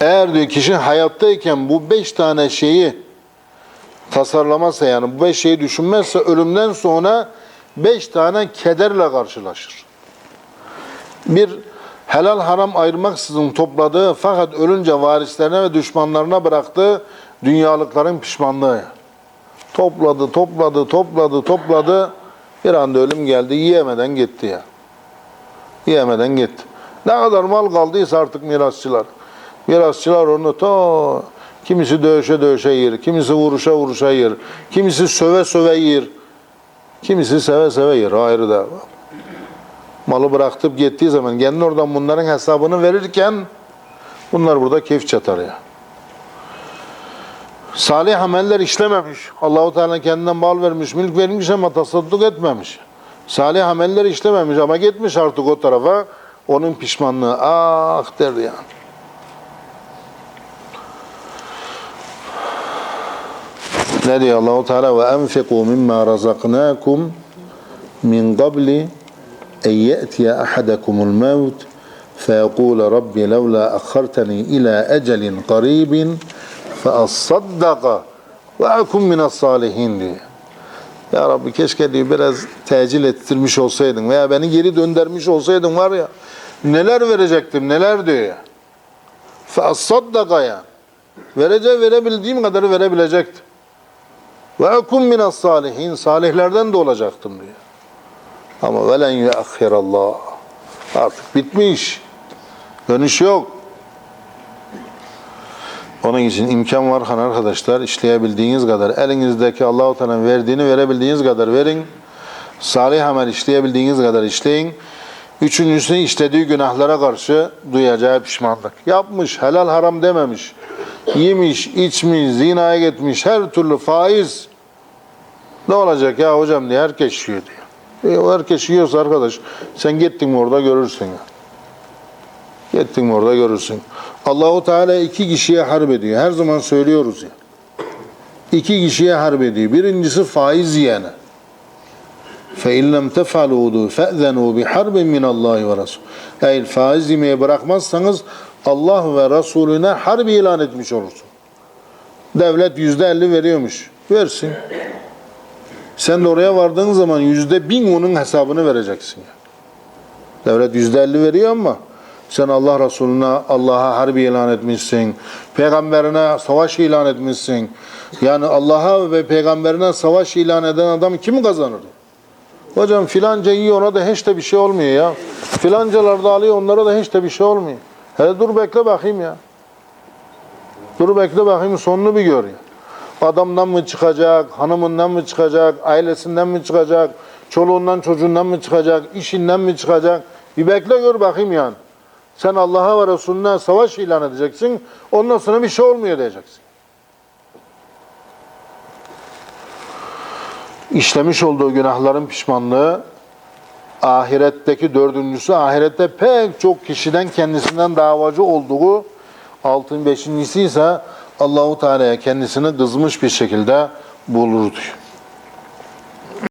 Eğer diyor kişi hayattayken bu beş tane şeyi tasarlamazsa yani bu beş şeyi düşünmezse ölümden sonra beş tane kederle karşılaşır. Bir helal haram ayırmaksızın topladığı fakat ölünce varislerine ve düşmanlarına bıraktığı dünyalıkların pişmanlığı. Topladı, topladı, topladı, topladı. Bir anda ölüm geldi, yiyemeden gitti ya. Yiyemeden gitti. Ne kadar mal kaldıysa artık mirasçılar. Mirasçılar onu ta kimisi dövüşe dövüşe yer, kimisi vuruşa vuruşa yer, kimisi söve söve yer, kimisi seve seve yer. Ayrı da. Malı bıraktıp gittiği zaman kendi oradan bunların hesabını verirken bunlar burada keyif çatar ya. Salih ameller işlememiş. Allahu Teala kendinden mal vermiş, mülk vermiş ama tasadduk etmemiş. Salih ameller işlememiş ama gitmiş artık o tarafa. Onun pişmanlığı ah der yani. Ne diyor Allahu Teala ve enfiku mimma razaknakum min qabli en ye'tiye ahadakumul mevt فيقول ربي لولا أخرتني إلى أجل قريب فأصدق وأكن من الصالحين diyor. Ya Rabbi keşke diyor biraz tecil ettirmiş olsaydın veya beni geri döndürmüş olsaydın var ya neler verecektim neler diyor ya. فَأَصَّدَّقَ ya. Verece verebildiğim kadarı verebilecektim. Ve ekun minas salihin salihlerden de olacaktım diyor. Ama velen yuakhirallah. Artık bitmiş. Dönüş yok. Onun için imkan var kan arkadaşlar işleyebildiğiniz kadar elinizdeki Allahu Teala'nın verdiğini verebildiğiniz kadar verin. Salih amel işleyebildiğiniz kadar işleyin. Üçüncüsü işlediği günahlara karşı duyacağı pişmanlık. Yapmış, helal haram dememiş Yemiş, içmiş, zinaya gitmiş, her türlü faiz. Ne olacak ya hocam diye herkes yiyor diyor. E, o herkes yiyorsa arkadaş sen gittin mi orada görürsün ya. Gittin mi orada görürsün. Allahu Teala iki kişiye harp ediyor. Her zaman söylüyoruz ya. İki kişiye harp ediyor. Birincisi faiz yiyene. فَاِنْ لَمْ تَفْعَلُوا فَأْذَنُوا بِحَرْبٍ مِنَ اللّٰهِ وَرَسُولُهِ Eğer faiz yemeyi bırakmazsanız Allah ve Resulüne harbi ilan etmiş olursun. Devlet yüzde elli veriyormuş. Versin. Sen de oraya vardığın zaman yüzde bin onun hesabını vereceksin. Devlet yüzde elli veriyor ama sen Allah Resulüne Allah'a harbi ilan etmişsin. Peygamberine savaş ilan etmişsin. Yani Allah'a ve peygamberine savaş ilan eden adam kim kazanır? Hocam filanca yiyor ona da hiç de bir şey olmuyor ya. Filancalar da alıyor onlara da hiç de bir şey olmuyor. Hele dur bekle bakayım ya. Dur bekle bakayım sonunu bir gör ya. Adamdan mı çıkacak, hanımından mı çıkacak, ailesinden mi çıkacak, çoluğundan çocuğundan mı çıkacak, işinden mi çıkacak? Bir bekle gör bakayım yani. Sen Allah'a ve Resulüne savaş ilan edeceksin. Ondan sonra bir şey olmuyor diyeceksin. İşlemiş olduğu günahların pişmanlığı ahiretteki dördüncüsü ahirette pek çok kişiden kendisinden davacı olduğu altın beşincisi ise Allahu Teala'ya kendisini kızmış bir şekilde bulur diyor.